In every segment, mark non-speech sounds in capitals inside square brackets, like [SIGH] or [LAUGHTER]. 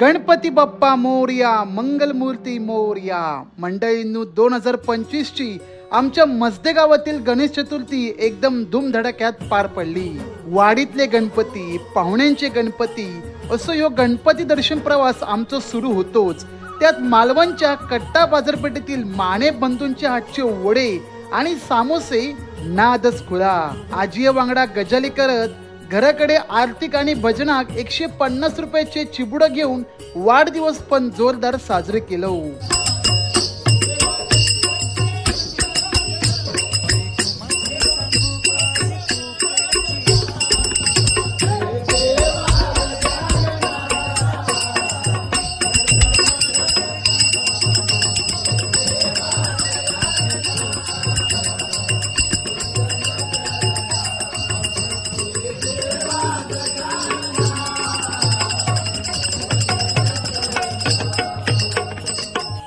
गणपती बाप्पा मोर्या मंगलमूर्ती मोर्या. मंडळींनू दोन हजार पंचवीसची आमच्या मजदे गावातील गणेश चतुर्थी एकदम धूमधडाक्यात पार पडली. वाडीतले गणपती पाहुण्यांचे गणपती असो ह्यो गणपती दर्शन प्रवास आमचा सुरू होतोच. त्यात मालवणच्या कट्टा बाजारपेठेतील माने बंधूंचे हातचे वडे आणि सामोसे नादच खुळा आजी वांगडा गजाली करत घराकडे आर्थिक आणि भजनाक एकशे पन्नास रुपयाचे चिबुड घेऊन वाढदिवस पण जोरदार साजरे केलं.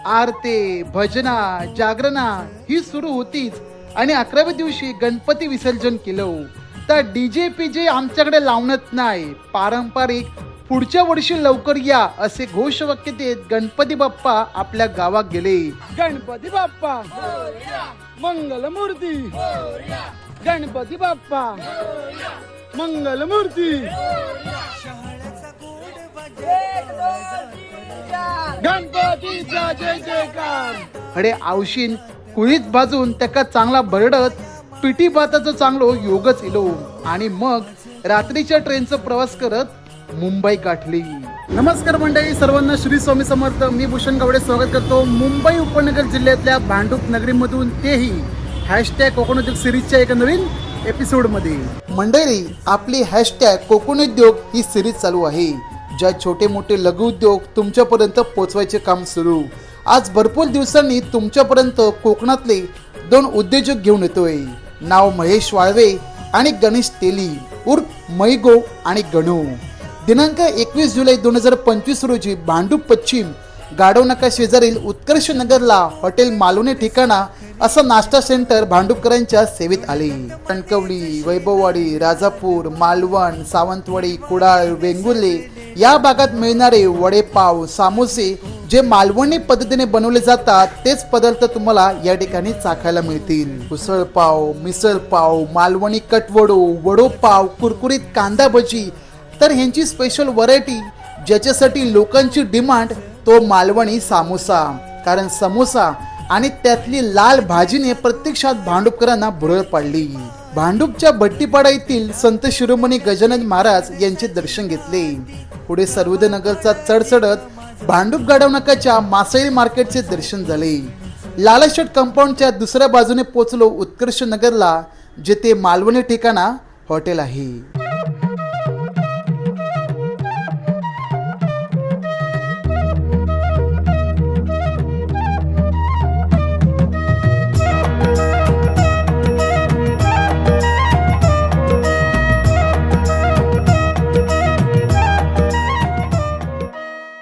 आरते भजना जागरणा ही सुरू होतीच. आणि अकराव्या दिवशी गणपती विसर्जन केलं. तर डीजे पीजे आमच्याकडे लावणत नाही. पारंपरिक पुढच्या वर्षी लवकर या असे घोषवाक्य देत गणपती बाप्पा आपल्या गावात गेले. गणपती बाप्पा. मंगलमूर्ती. गणपती बाप्पा. मंगलमूर्ती. गणपतीचा जय जयकार. अरे आवशीन कुळीत भाजून त्याका चांगला भरडत पिटी भाताचं चांगलो योगच इलो. आणि मग रात्रीच्या ट्रेनचा प्रवास करत मुंबई गाठली. नमस्कार मंडळी सर्वांना श्री स्वामी समर्थ. मी भूषण गावडे स्वागत करतो मुंबई उपनगर जिल्ह्यातल्या भांडूप नगरीमधून. तेही हॅशटॅग कोकण उद्योग सिरीजच्या एका नवीन एपिसोडमध्ये. मंडळी आपली हॅशटॅग कोकण उद्योग ही सिरीज चालू आहे. ज्या छोटे मोठे लघु उद्योग तुमच्यापर्यंत पोचवायचे काम सुरू. आज भरपूर दिवसांनी तुमच्यापर्यंत कोकणातले दोन उद्योजक घेऊन येतोय. नाव महेश वाळवे आणि गणेश तेली उर्फ मैगो आणि गणू. दिनांक एकवीस जुलै दोन हजार पंचवीस रोजी भांडूप पश्चिम गाडवनाका शेजारील उत्कर्ष नगरला हॉटेल मालवणी ठिकाणा असं नाश्ता सेंटर भांडुपकरांच्या सेवेत आले. कणकवली वैभववाडी राजापूर मालवण सावंतवाडी कुडाळ वेंगुर्ले या भागात मिळणारे वडेपाव सामोसे जे मालवणी पद्धतीने बनवले जातात तेच पदार्थ तुम्हाला या ठिकाणी चाखायला मिळतील. उसळपाव मिसळपाव मालवणी कटवडो वडोपाव कुरकुरीत कांदा भजी तर ह्यांची स्पेशल व्हरायटी ज्याच्यासाठी लोकांची डिमांड तो मालवणी सामोसा. कारण समोसा आणि त्यातली लाल भाजीने प्रत्यक्षात भांडुपकरांना भुरळ पाडली. भांडूपच्या भट्टीपाडा येथील संत शिरोमणी गजानन महाराज यांचे दर्शन घेतले. पुढे सर्वोदयनगरचा चढचढत भांडूप गाडवनाकाच्या मासळी मार्केटचे दर्शन झाले. लालाशेट कंपाऊंडच्या दुसऱ्या बाजूने पोचलो उत्कर्ष नगरला जेथे मालवणी ठिकाणा हॉटेल आहे.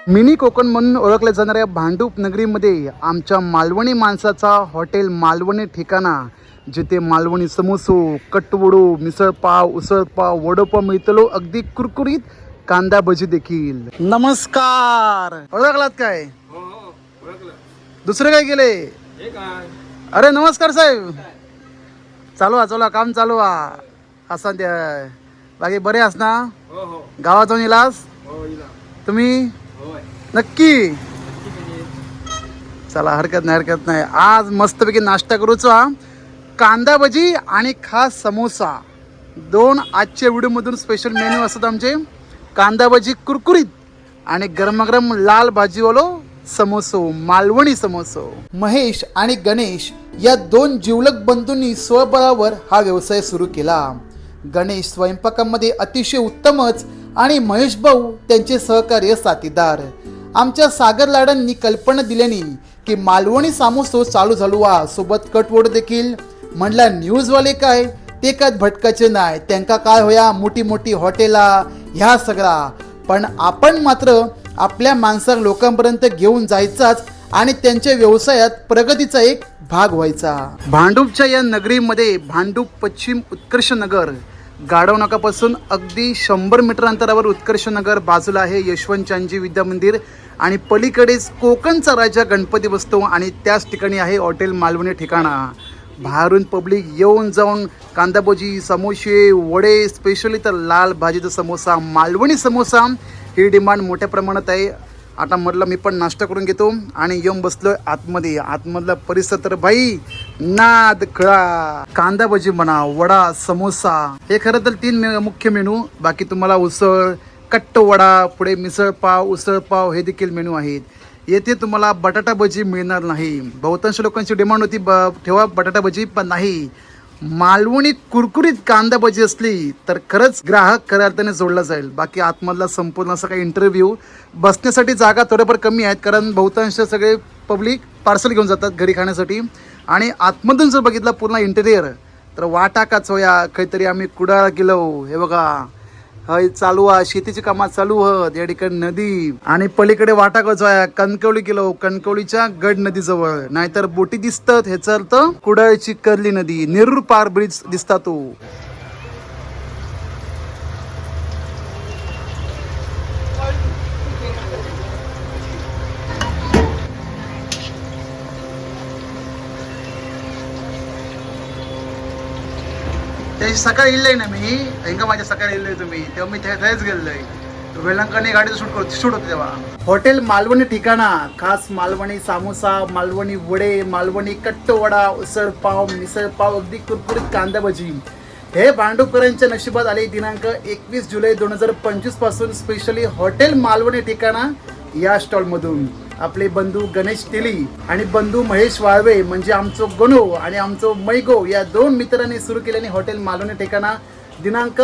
मिनी कोकण म्हणून ओळखल्या जाणाऱ्या भांडूप नगरीमध्ये आमच्या मालवणी माणसाचा हॉटेल मालवणी ठिकाणा जिथे मालवणी समोसो कटवडो मिसळपाव उसळपाव वडोपाव मिळतलो अगदी कुरकुरीत कांदा भजी देखील. नमस्कार! ओळखलात काय? दुसरे काय गेले अरे नमस्कार साहेब! चालू हा चालू हा, काम चालू हा असा बाकी बरे आस ना? गावात जाऊन येलास? तुम्ही? नक्की. चला हरकत नाही हरकत नाही. आज मस्तपैकी नाश्ता करूचो हा. कांदा भजी आणि खास समोसा. दोन आजच्या व्हिडिओमधून स्पेशल मेन्यू असतात आमचे. कांदा भजी कुरकुरीत आणि गरमागरम लाल भाजीवालो समोसो मालवणी समोसो. महेश आणि गणेश या दोन जिवलक बंधूंनी स्वबळावर हा व्यवसाय सुरू केला. गणेश स्वयंपाकामध्ये अतिशय उत्तमच आणि महेश भाऊ त्यांचे सहकार्य साथीदार. आमच्या सागर लाडांनी कल्पना दिल्याने की मालवणी सामोसो चालू झालो वा सोबत कटवड देखील. म्हणला न्यूजवाले काय? ते काय भटकाचे नाही त्यांका काय होया? मोठी मोठी हॉटेला ह्या सगळा. पण आपण मात्र आपल्या माणसाक लोकांपर्यंत घेऊन जायचाच आणि त्यांच्या व्यवसायात प्रगतीचा एक भाग व्हायचा. भांडूपच्या या नगरीमध्ये भांडूप पश्चिम उत्कर्ष नगर गाढव नाकापासून अगदी शंभर मीटर अंतरावर उत्कर्ष नगर बाजूला आहे यशवंतचांजी विद्या मंदिर आणि पलीकडेच कोकणचा राजा गणपती बसतो आणि त्याच ठिकाणी आहे हॉटेल मालवणी ठिकाणा. बाहेरून पब्लिक येऊन जाऊन कांदाभोजी समोसे वडे स्पेशली तर लाल भाजीचा समोसा मालवणी समोसा ही डिमांड मोठ्या प्रमाणात आहे. आता म्हटलं मी पण नाश्ता करून घेतो आणि येऊन बसलो आतमध्ये. आतमधला परिसर तर बाई नाद खळा. कांदा भजी म्हणा वडा समोसा हे खरं तर तीन मुख्य मेनू. बाकी तुम्हाला उसळ कट्ट वडा पुढे मिसळ पाव उसळ पाव हे देखील मेनू आहेत. येथे तुम्हाला बटाटा भजी मिळणार नाही. बहुतांश लोकांची डिमांड होती ब ठेवा बटाटा भजी पण नाही. मालवणी कुरकुरीत कांदा भजी असली तर खरंच ग्राहक खऱ्या अर्थाने जोडला जाईल. बाकी आतमधला संपूर्ण असा काही इंटरव्ह्यू बसण्यासाठी जागा थोड्याफार कमी आहेत कारण बहुतांश सगळे पब्लिक पार्सल घेऊन जातात घरी खाण्यासाठी. आणि आतमधून जर बघितला पूर्ण इंटेरियर तर वाटा काचोया काहीतरी आम्ही कुडाळ गेलो हे बघा. हय चालू आहे शेतीची कामं चालू आहेत या ठिकाणी नदी आणि पलीकडे वाटा आहे कणकवली गेलो. कणकवलीच्या गड नदी जवळ नाहीतर बोटी दिसतात हे अर्थ कुडाळची कर्ली नदी. नेरूर पार ब्रिज दिसतात तो. त्याची सकाळी इल्लय ना मी. हेंगा माझ्या सकाळी इल्लय तुम्ही. तेव्हा मी त्या- थंयच गेलोय वेलंकाने गाडीचं शूट करतो शूट होते तेव्हा. हॉटेल मालवणी ठिकाणा. खास मालवणी सामोसा मालवणी वडे मालवणी कट्टवडा उसळपाव उसळ पाव मिसळ पाव अगदी कुरकुरीत कांदा भजी. हे भांडुपकरांच्या नशिबात आले दिनांक एकवीस जुलै दोन हजार पंचवीसपासून स्पेशली हॉटेल मालवणी ठिकाणा या स्टॉलमधून आपले बंधू गणेश तेली आणि बंधू महेश वाळवे म्हणजे आमचो गणो आणि आमचो मैगो या दोन मित्रांनी सुरू केल्याने हॉटेल मालवणी ठिकाणा दिनांक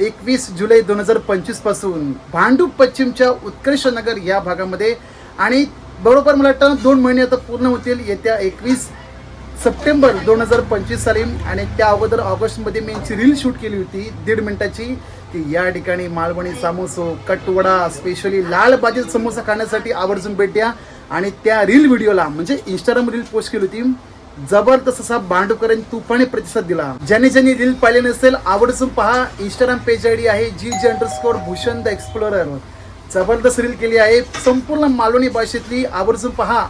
एकवीस जुलै दोन हजार पंचवीसपासून भांडूप पश्चिमच्या उत्कर्ष नगर या भागामध्ये आणि बरोबर मला वाटतं दोन महिने आता पूर्ण होतील. येत्या एकवीस सप्टेंबर दोन हजार पंचवीस साली आणि त्या अगोदर ऑगस्टमध्ये मी यांची रील शूट केली होती. दीड मिनिटाची. की या ठिकाणी मालवणी सामोसो कटवडा स्पेशली लाल भाजी समोसा खाण्यासाठी आवर्जून भेट द्या. आणि त्या रील व्हिडिओला म्हणजे इंस्टाग्राम रील पोस्ट केली होती जबरदस्त असा भांडुकरांनी तुफाने प्रतिसाद दिला. ज्यांनी ज्यांनी रील पाहिले नसेल आवडसून पहा इंस्टाग्राम पेज आय डी आहे G G underscore Bhushan the explorer जबरदस्त रील केली आहे संपूर्ण मालवणी भाषेतली आवर्जून पहा.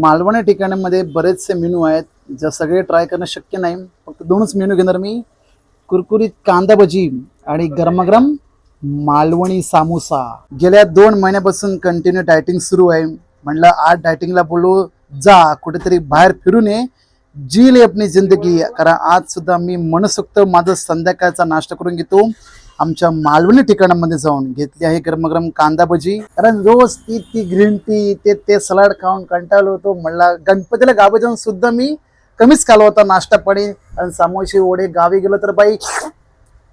मालवणी ठिकाणामध्ये बरेचसे मेनू आहेत ज्या सगळे ट्राय करणं शक्य नाही. फक्त दोनच मेनू घेणार मी. कुरकुरीत कांदा भजी आणि गरमागरम मालवणी सामोसा. गेल्या दोन महिन्यापासून कंटिन्यू डायटिंग सुरू आहे. म्हणलं आज डायटिंगला बोलू. जा कुठेतरी बाहेर फिरून ये जी ले आपली जिंदगी कारण आज सुद्धा मी मनसोक्त माझं संध्याकाळचा नाश्ता करून घेतो. आमच्या मालवणी ठिकाणामध्ये जाऊन घेतली आहे. गरमागरम कांदा भजी. कारण रोज ती ती ग्रीन टी ते ते सलाड खाऊन कंटाळलो होतो. म्हणला गणपतीला गावी जाऊन सुद्धा मी कमीच खाला होता नाश्ता पाणी. आणि सामोशी ओढे गावी गेलो तर बाई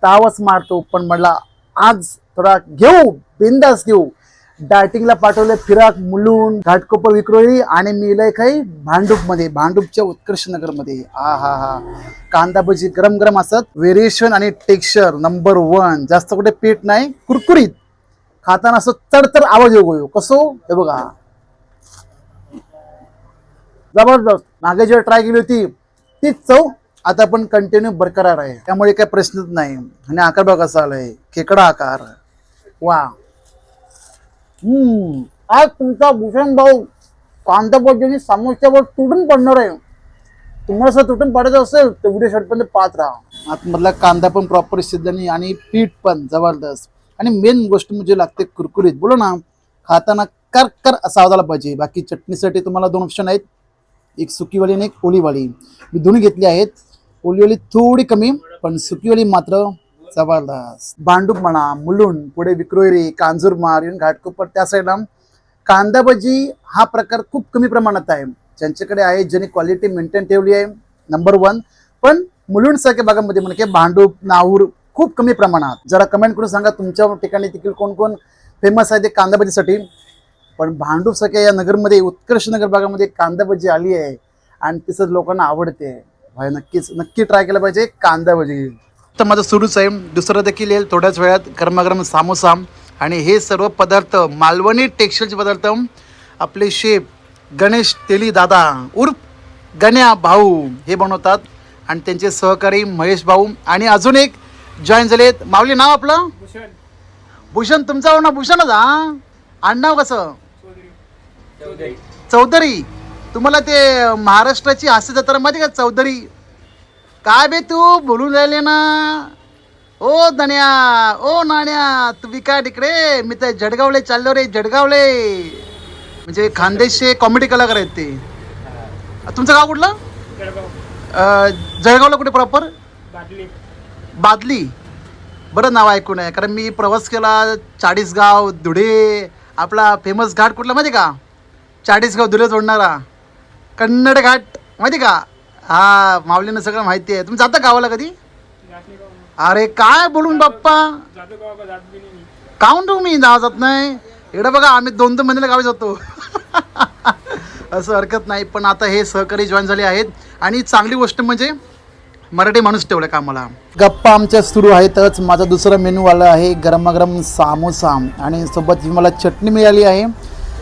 तावच मारतो. पण म्हणला आज थोडा घेऊ बिंदास घेऊ. डायटिंगला पाठवले फिराक मुलून घाटकोपर विक्रोळी आणि मी इलय काही भांडूपमध्ये भांडूपच्या उत्कर्ष नगरमध्ये हा हा. हा कांदा भजी गरम गरम असत व्हेरिएशन आणि टेक्स्चर नंबर वन. जास्त कुठे पीठ नाही कुरकुरीत. खाताना असं चढतर आवाज येऊ कसो हो? हे? बघा. जबरदस्त. मागे जेव्हा ट्राय केली होती तीच चव आता पण कंटिन्यू बरकरार आहे. त्यामुळे काही प्रश्नच नाही. आणि आकार बघा कसा आलाय. खेकडा आकार. वा. हम्म. आज तुमचा भूषण भाऊ कांदा समोरच्यावर तुटून पडणार आहे. तुम्हाला असं तुटून पडायचं असेल तर व्हिडिओ शॉर्टपर्यंत पाहत राहा. आतमधला कांदा पण प्रॉपर सिद्ध आणि पीठ पण जबरदस्त. आणि मेन गोष्ट म्हणजे लागते कुरकुरीत. बोलो ना खाताना कर कर असा पाहिजे. बाकी चटणीसाठी तुम्हाला दोन ऑप्शन आहेत. एक सुकीवाली आणि एक ओलीवाली. मी दोन्ही घेतली आहेत. ओलीवाली थोडी कमी पण सुकीवाली मात्र जबरदस्त. भांडूप म्हणा मुलुंड पुढे विक्रोयरी कांजूरमार आणि घाटकोपर त्या साईडला कांदा भजी हा प्रकार खूप कमी प्रमाणात आहे. ज्यांच्याकडे आहे ज्यांनी क्वालिटी मेंटेन ठेवली आहे नंबर वन पण मुलुंड सारख्या भागामध्ये म्हणजे भांडूप नाहूर खूप कमी प्रमाणात. जरा कमेंट करून सांगा तुमच्या ठिकाणी देखील कोण कोण फेमस आहे ते कांदा भजीसाठी पण भांडूप सारख्या या नगरमध्ये उत्कर्ष नगर भागामध्ये कांदा भजी आली आहे. आणि तिचं लोकांना आवडते. भाई नक्कीच नक्की ट्राय केलं पाहिजे कांदा भजी तर माझं सुरूच आहे. दुसरं देखील येईल थोड्याच वेळात. गरमागरम सामोसा आणि हे सर्व पदार्थ मालवणी टेक्स्टाईलचे पदार्थ आपले शेफ गणेश तेली दादा उर्फ गण्या भाऊ हे बनवतात. आणि त्यांचे सहकारी महेश भाऊ. आणि अजून एक जॉईन झालेत. माऊली नाव आपलं? भूषण. तुमचं ना? भूषणच हा? आडनाव कसं? चौधरी. तुम्हाला ते महाराष्ट्राची हास्य जत्रा माहिती का? चौधरी काय बे तू? बोलून राहिले ना. ओ दण्या ओ नाण्या तुम्ही काय तिकडे? मी तर जडगावले चाललो रे जडगावले. म्हणजे खानदेशचे कॉमेडी कलाकार आहेत ते. तुमचं गाव कुठलं? जळगावला कुठे प्रॉपर बादली. बरं नाव ऐकून आहे कारण मी प्रवास केला चाळीसगाव धुळे. आपला फेमस घाट कुठला माहिती का? चाळीसगाव धुळे जोडणारा. कन्नड घाट माहिती का? हा माऊलीनं सगळं माहिती आहे. तुम्ही जाता गावाला कधी? अरे काय बोलून बाप्पा? काऊन तुम्ही जा जात नाही? इकडे बघा आम्ही दोन दोन महिन्याला गावी जातो. [LAUGHS] असं हरकत नाही पण आता हे सहकारी जॉईन झाले आहेत. आणि चांगली गोष्ट म्हणजे मराठी माणूस ठेवला कामाला. गप्पा आमच्या सुरू आहेतच. माझा दुसरा मेनू आला आहे गरमागरम सामोसा. आणि सोबत जी मला चटणी मिळाली आहे.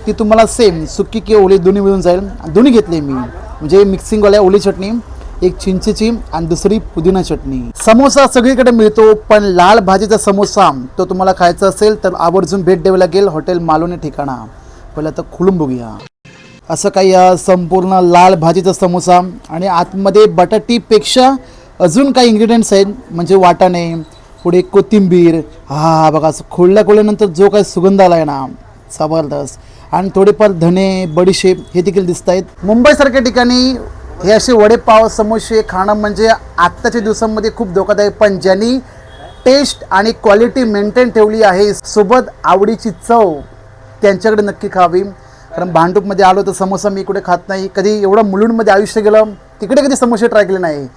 ती तुम्हाला सेम सुकी किंवा ओली दोन्ही मिळून जाईल. दोन्ही घेतले मी. म्हणजे मिक्सिंगवाल्या ओली चटणी एक चिंचेची आणि दुसरी पुदिना चटणी. समोसा सगळीकडे मिळतो पण लाल भाजीचा समोसा तो तुम्हाला खायचा असेल तर आवर्जून भेट द्यावी लागेल हॉटेल मालोनी ठिकाणा. पहिलं तर खुलून बघूया. असं काही संपूर्ण लाल भाजीचा समोसा आणि आतमध्ये बटाटीपेक्षा अजून काही इन्ग्रेडियंट्स आहेत म्हणजे वाटाणे पुढे कोथिंबीर. हा बघा असं खोडल्या जो काही सुगंध आला आहे ना जबरदस्त. आणि थोडेफार धने बडीशेप हे देखील दिसत आहेत मुंबईसारख्या ठिकाणी हे असे वडेपाव समोसे खाणं म्हणजे आत्ताच्या दिवसांमध्ये खूप धोकादायक. पण ज्यांनी टेस्ट आणि क्वालिटी मेंटेन ठेवली आहे सोबत आवडीची चव त्यांच्याकडे नक्की खावी. कारण भांडूपमध्ये आलो तर समोसा मी कुठे खात नाही. कधी एवढं मुलुंडमध्ये आयुष्य गेलं तिकडे कधी समोसे ट्राय केले नाही.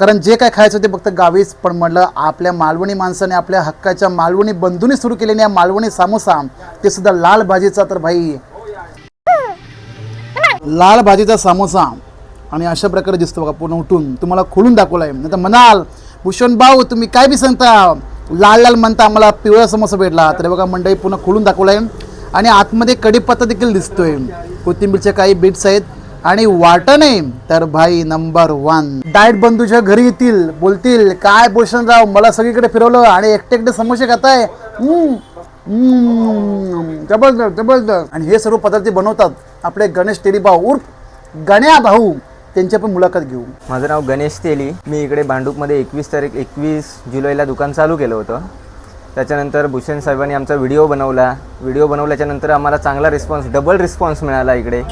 कारण जे काय खायचं ते फक्त गावीच पण म्हटलं आपल्या मालवणी माणसाने आपल्या हक्काच्या मालवणी बंधूने सुरू केलेल्या मालवणी सामोसा ते सुद्धा लाल भाजीचा तर भाई. लाल भाजीचा सामोसा. आणि अशा प्रकारे दिसतो बघा पूर्ण उठून. तुम्हाला खोलून दाखवला आहे नाही तर म्हणाल भूषण भाऊ तुम्ही काय बी सांगता? लाल लाल म्हणता आम्हाला पिवळा समोसा भेटला. तर हे बघा मंडई पूर्ण खोलून दाखवला आहे आणि आतमध्ये कडीपत्ता देखील दिसतोय. कोथिंबीरच्या काही बीट्स आहेत. आणि वाटणे तर भाई नंबर वन. डाएट बंधूच्या घरी येतील बोलतील काय राव मला सगळीकडे फिरवलं आणि एकटे एकटे समोसे खाताय? जबरदस्त जबरदस्त. आणि हे सर्व पदार्थ बनवतात आपले गणेश तेरी भाऊ उर्फ गण्या भाऊ त्यांच्या पण मुलाखत घेऊ. माझं नाव गणेश तेली. मी इकडे भांडूपमध्ये एकवीस तारीख एकवीस जुलैला दुकान चालू केलं होतं. त्याच्यानंतर भूषण साहेबांनी आमचा व्हिडिओ बनवला. व्हिडिओ बनवल्याच्यानंतर आम्हाला चांगला रिस्पॉन्स डबल रिस्पॉन्स मिळाला इकडे.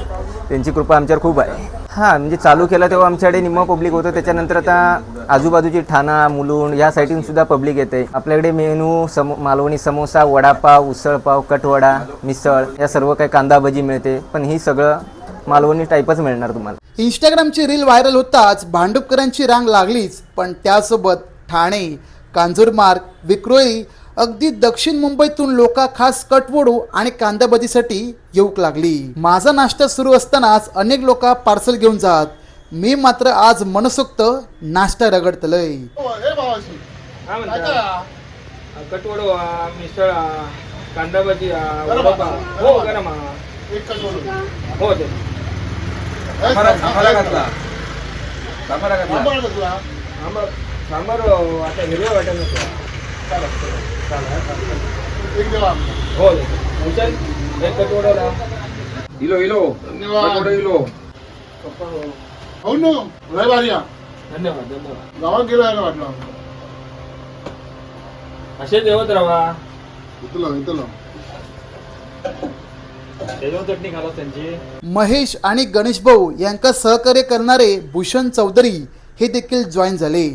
त्यांची कृपा आमच्यावर खूप आहे. हां म्हणजे चालू केला तेव्हा आमच्याकडे निम्म पब्लिक होतं. त्याच्यानंतर आता आजूबाजूची ठाणा मुलुंड या साईडून सुद्धा पब्लिक येते. आपल्याकडे मेनू समो मालवणी समोसा वडापाव उसळपाव कटवडा मिसळ या सर्व काही कांदा भजी मिळते. पण ही सगळं मालवणी टाईपच मिळणार तुम्हाला. इंस्टाग्रामची रील व्हायरल होताच भांडुपकरांची रांग लागलीच. पण त्यासोबत ठाणे कांजूरमार्ग विक्रोळी अगदी दक्षिण मुंबईतून लोक खास कटवडू आणि कांदाबदीसाठी येऊक लागली. माझा नाश्ता सुरू असतानाच अनेक लोक पार्सल घेऊन जात. मी मात्र आज मनसोक्त नाश्ता रगडतलय. कटवड मिसळ कांदा भजी वडापाव. हो गरम हो ते. सांबार सांबार आता हिरव्या हो उचल एक कटवडा इलो इलो कटवडा इलो हो ना लय भारी धन्यवाद धन्यवाद गावात गेलो आहे वाटलं असेच येवत राहा इथलं इथलं महेश आणि गणेश भाऊ यांका सहकार्य करणारे भूषण चौधरी हे देखील जॉईन झाले.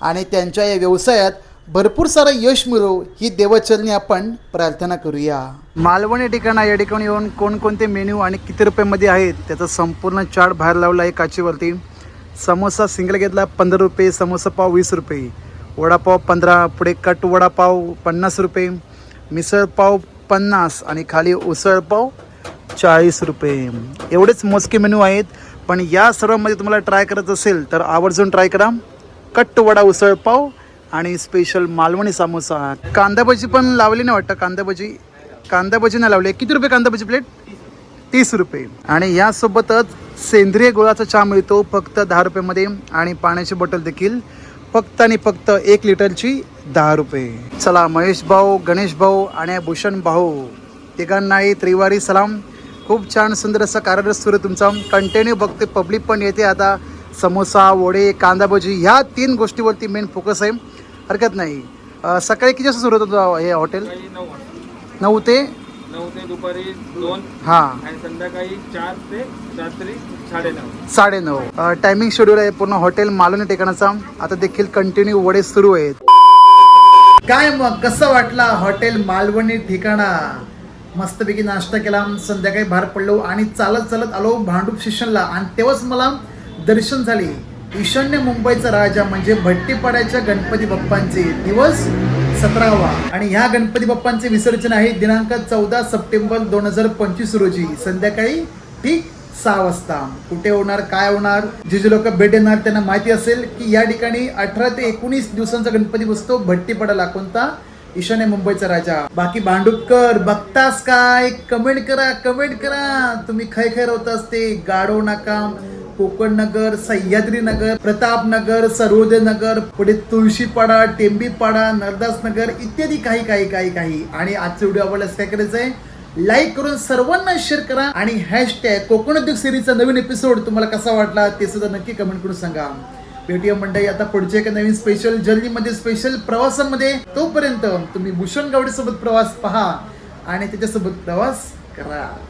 आणि त्यांच्या या व्यवसायात भरपूर सारं यश मिळो ही देवचरणी आपण प्रार्थना करूया. मालवणी ठिकाणा या ठिकाणी येऊन कोणकोणते मेन्यू आणि किती रुपयामध्ये आहेत त्याचा संपूर्ण चार्ट बाहेर लावला आहे काचीवरती. समोसा सिंगल घेतला पंधरा रुपये समोसा पाव वीस रुपये. वडापाव पंधरा पुढे कट वडापाव पन्नास रुपये. मिसळपाव पन्नास आणि खाली उसळपाव चाळीस रुपये. एवढेच मोजके मेन्यू आहेत पण या सर्वांमध्ये तुम्हाला ट्राय करायचं असेल तर आवर्जून ट्राय करा. कट वडा उसळपाव आणि स्पेशल मालवणी सामोसा. कांदा भजी पण लावली नाही वाटतं कांदा भजी कांदा भजी नाही लावली. किती रुपये कांदा भजी प्लेट तीस रुपये. आणि यासोबतच सेंद्रिय गुळाचा चहा मिळतो फक्त दहा रुपयामध्ये आणि पाण्याची बॉटल देखील फक्त आणि फक्त एक लिटरची दहा रुपये. चला महेश भाऊ गणेश भाऊ आणि भूषण भाऊ तिघांनाही त्रिवारी सलाम. खूप छान सुंदर असं कार्यरत सुरू आहे तुमचा. कंटिन्यू बघते पब्लिक पण येते आता. समोसा वडे कांदा भजी ह्या तीन गोष्टीवरती मेन फोकस आहे. हरकत नाही. अं, सकाळी किती वाजता सुरू होतं तुझं हे हॉटेल? सकाळी नऊ वाजता. नऊ ते? नऊ ते दुपारी दोन हां. आणि संध्याकाळी चार ते रात्री साडेनऊ साडेनऊ टायमिंग शेड्यूल आहे पूर्ण हॉटेल मालवणी ठिकाणाचा. आता देखील कंटिन्यू वडे सुरू आहेत. काय मग कसं वाटला हॉटेल मालवणी ठिकाणा? मस्तपैकी नाश्ता केला संध्याकाळी बाहेर पडलो आणि चालत चालत आलो भांडूप स्टेशनला आणि तेव्हाच मला दर्शन झाले. ईशान्य मुंबईचा राजा म्हणजे भट्टीपाड्याच्या गणपती बाप्पांचे दिवस सतरावा. आणि ह्या गणपती बाप्पांचे विसर्जन आहे दिनांक चौदा सप्टेंबर दोन हजार पंचवीस रोजी संध्याकाळी ठीक सहा वाजता. कुठे होणार काय होणार जे जे लोक भेट देणार त्यांना माहिती असेल की या ठिकाणी अठरा ते एकोणीस दिवसांचा गणपती बसतो भट्टीपाडाला कोणता? ईशान्य मुंबईचा राजा. बाकी भांडुपकर बघतास काय? कमेंट करा कमेंट करा. तुम्ही खै खै होतास ते गाडो नाका कोकण नगर सह्याद्री नगर प्रताप नगर सर्वोदय नगर पुढे तुळशीपाडा टेंबीपाडा नरदास नगर इत्यादी काही काही काही काही. आणि आजचा व्हिडिओ आवडल्यास काय करायचंय? लाईक करून सर्वांना शेअर करा आणि हॅशटॅग कोकण उद्योग सिरीजचा नवीन एपिसोड तुम्हाला कसा वाटला ते सुद्धा नक्की कमेंट करून सांगा. भेटूया मंडळी आता पुढच्या एका नवीन स्पेशल जर्नीमध्ये स्पेशल प्रवासामध्ये. तोपर्यंत तुम्ही भूषण गावडीसोबत प्रवास पहा आणि त्याच्यासोबत प्रवास करा.